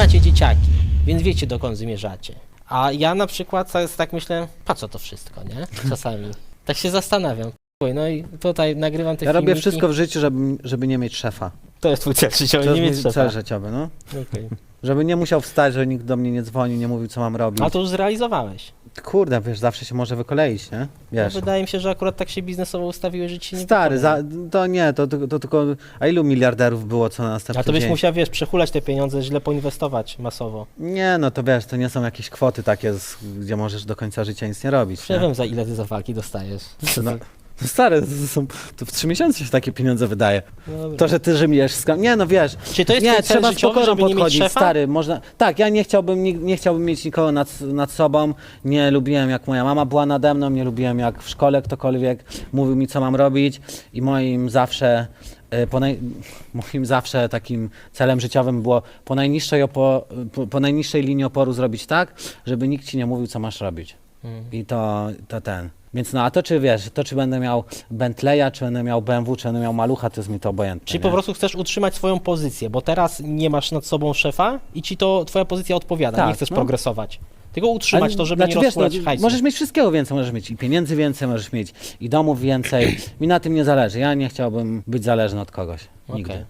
macie dzieciaki, więc wiecie dokąd zmierzacie. A ja na przykład tak- tak myślę, po co to wszystko, nie? Czasami. Tak się zastanawiam. No i tutaj nagrywam te Ja robię filmiki. wszystko w życiu, żeby, żeby nie mieć szefa. To jest twój cel życiowy, To nie jest mieć mój szefa. cel życiowy, no. Okej. Żeby nie musiał wstać, żeby nikt do mnie nie dzwonił, nie mówił, co mam robić. A to już zrealizowałeś. Kurde, wiesz, zawsze się może wykoleić, nie? No, Wiesz. wydaje mi się, że akurat tak się biznesowo ustawiłeś, że ci nie Stary, za, to nie, to, to, to tylko... A ilu miliarderów było co na następny A to byś dzień? musiał, wiesz, przehulać te pieniądze, źle poinwestować masowo. Nie, no to wiesz, to nie są jakieś kwoty takie, z, gdzie możesz do końca życia nic nie robić. Nie Nie? wiem, za ile ty za walki dostajesz. No, no stary, to, są, to w trzy miesiące się takie pieniądze wydaje. Dobra. To, że ty żymijesz z kam- Nie, no wiesz, Czy to jest nie, cel trzeba z życiowy, pokorą żeby nie mieć podchodzić, szefa? stary, można... Tak, ja nie chciałbym, nie, nie chciałbym mieć nikogo nad, nad sobą, nie lubiłem jak moja mama była nade mną, nie lubiłem jak w szkole ktokolwiek mówił mi, co mam robić i moim zawsze... e, Po, naj, moim zawsze takim celem życiowym było po najniższej, opo, po, po najniższej linii oporu zrobić tak, żeby nikt ci nie mówił, co masz robić. I to, to ten. Więc no, a to czy wiesz, to czy będę miał Bentleya, czy będę miał BMW, czy będę miał Malucha, to jest mi to obojętne. Czyli nie? po prostu chcesz utrzymać swoją pozycję, bo teraz nie masz nad sobą szefa i ci to twoja pozycja odpowiada, Tak, nie chcesz no. progresować. Tylko utrzymać Ale- to, żeby znaczy, nie wiesz, rozpulać no, hajsu. Możesz mieć wszystkiego więcej, możesz mieć i pieniędzy więcej, możesz mieć i domów więcej. Mi na tym nie zależy. Ja nie chciałbym być zależny od kogoś. Nigdy. Okej.